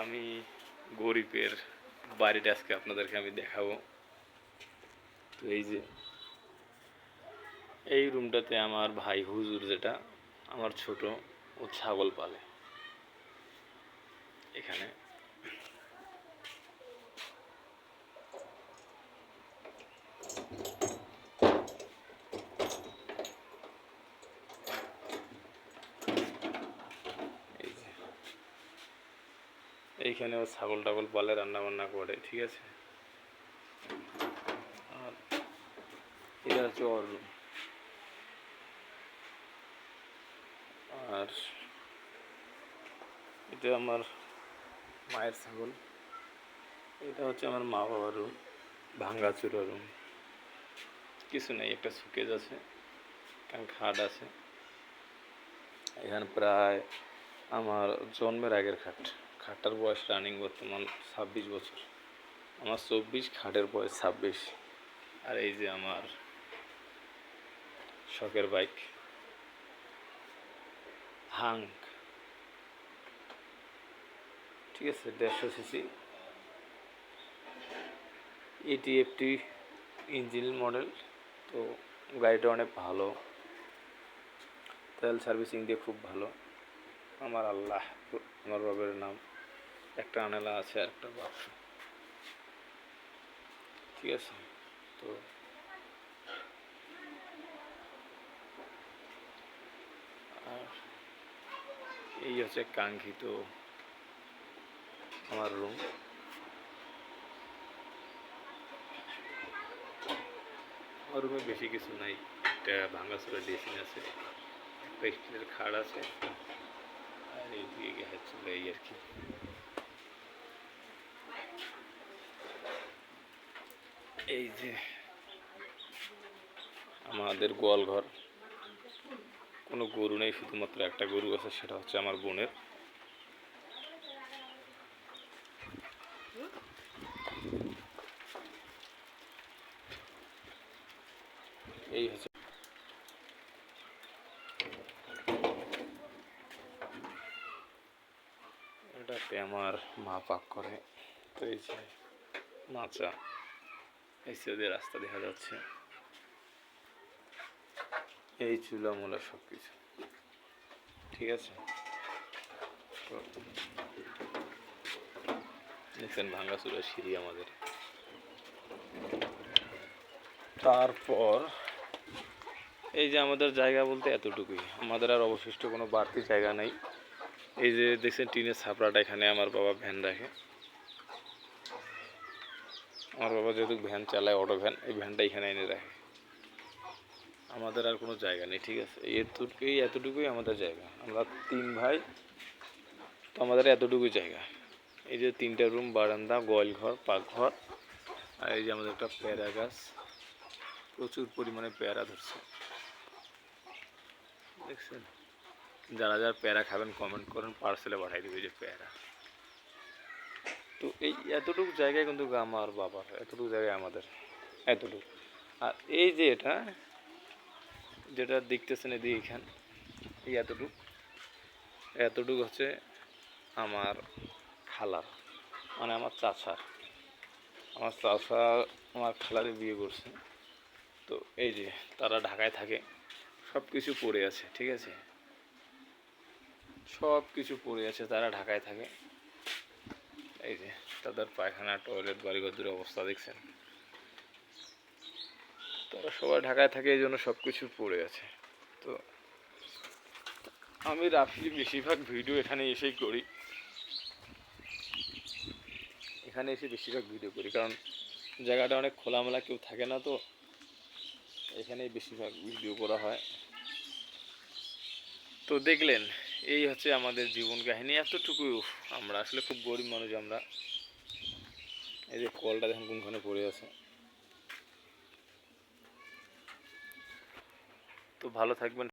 আমি গরিবের বাড়িটা আজকে আপনাদেরকে আমি দেখাবো। তো এই যে, এই রুমটাতে আমার ভাই হুজুর যেটা, আমার ছোট, ও ছাগল পালে। এখানে এই যে এইখানে ও ছাগল টাগল পালে রান্না বান্না করে, ঠিক আছে? আর এটা হচ্ছে ওর room। আর এটা আমার মায়ের ছাগল। এটা হচ্ছে আমার মা বাবার রুম, ভাঙ্গাচুরা রুম। কিছু নেই, একটা সুকেজ আছে, কারণ খাট আছে। এখানে প্রায় আমার জন্মের আগের খাট। খাটটার বয়স রানিং বর্তমান ছাব্বিশ বছর। আমার চব্বিশ, খাটের বয়স ছাব্বিশ। আর এই যে আমার শখের বাইক হাঙ্ক। ঠিক আছে, দেড়শো সিসি এটি একটি ইঞ্জিন মডেল তো গাড়িটা অনেক ভালো। তেল সার্ভিসিং দিয়ে খুব ভালো। আমার আল্লাহ, আমার রবের নাম। একটা আনেলা আছে, আর একটা বাক্স ঠিক আছে? তো আর এই হচ্ছে কাঙ্ক্ষিত আমার রুম। আমার রুমে বেশি কিছু নাই। একটা ভাঙাচোরা ড্রেসিং আছে, একটা স্টিলের খাট আছে। চলে এই আর কি এই যে আমাদের গোয়াল ঘর কোনো গরু নেই শুধুমাত্র একটা গরু আছে সেটা হচ্ছে আমার বোনের এই হচ্ছে এটাতে আমার মা পাক করে। তো এই যে মাচা, এই যে রাস্তা দেখা যাচ্ছে। এই চুলা মোলা সব কিছু ঠিক আছে? দেখছেন ভাঙ্গা চুলা সিঁড়ি আমাদের। তারপর এই যে আমাদের জায়গা বলতে এতটুকুই। আমাদের আর অবশিষ্ট কোনো বাড়তি জায়গা নেই। এই যে দেখছেন টিনের ছাপড়াটা এখানে আমার বাবা ভ্যান রাখে। আমার বাবা যেহেতু ভ্যান চালায় অটো ভ্যান, এই ভ্যানটা এখানে এনে রাখে। আমাদের আর কোনো জায়গা নেই, ঠিক আছে? এতটুকুই এতটুকুই আমাদের জায়গা। আমরা তিন ভাই, তো আমাদের এতটুকুই জায়গা। এই যে তিনটা রুম, বারান্দা গোয়াল ঘর পাকঘর, আর এই যে আমাদের একটা পেয়ারা গাছ। প্রচুর পরিমাণে পেয়ারা ধরছে। দেখছেন? যারা যারা প্যারা খাবেন কমেন্ট করেন পার্সেলে পাঠাই দেবে যে প্যারা। তো এই এতটুকু জায়গায় কিন্তু আমার বাবার এতটুকু জায়গায় আমাদের, এতটুকু। আর এই যে এটা, যেটা দেখতেছেন এদিকে এখান, এই এতটুকু। এতটুকু হচ্ছে আমার খালার মানে আমার চাচার। আমার চাচা আমার খালারে বিয়ে করছে। তো এই যে তারা ঢাকায় থাকে সব কিছু পড়ে আছে, ঠিক আছে? সব কিছু পড়ে আছে, তারা ঢাকায় থাকে। এই যে, তাদের পায়খানা টয়লেট বাড়িঘর অবস্থা দেখছেন। তারা সবাই ঢাকায় থাকে, এই জন্য সব কিছু পড়ে আছে। তো আমি রাফলি বেশিরভাগ ভিডিও এখানে এসেই করি। এখানে এসে বেশিরভাগ ভিডিও করি, কারণ জায়গাটা অনেক খোলামেলা, কেউ থাকে না তো। এখানেই বেশিরভাগ ভিডিও করা হয়। তো দেখলেন এই হচ্ছে আমাদের জীবন কাহিনী। এতটুকু আমরা আসলে খুব গরিব মানুষ আমরা। এই যে কলটা দেখুন কোনখানে পড়ে আছে। তো ভালো থাকবেন।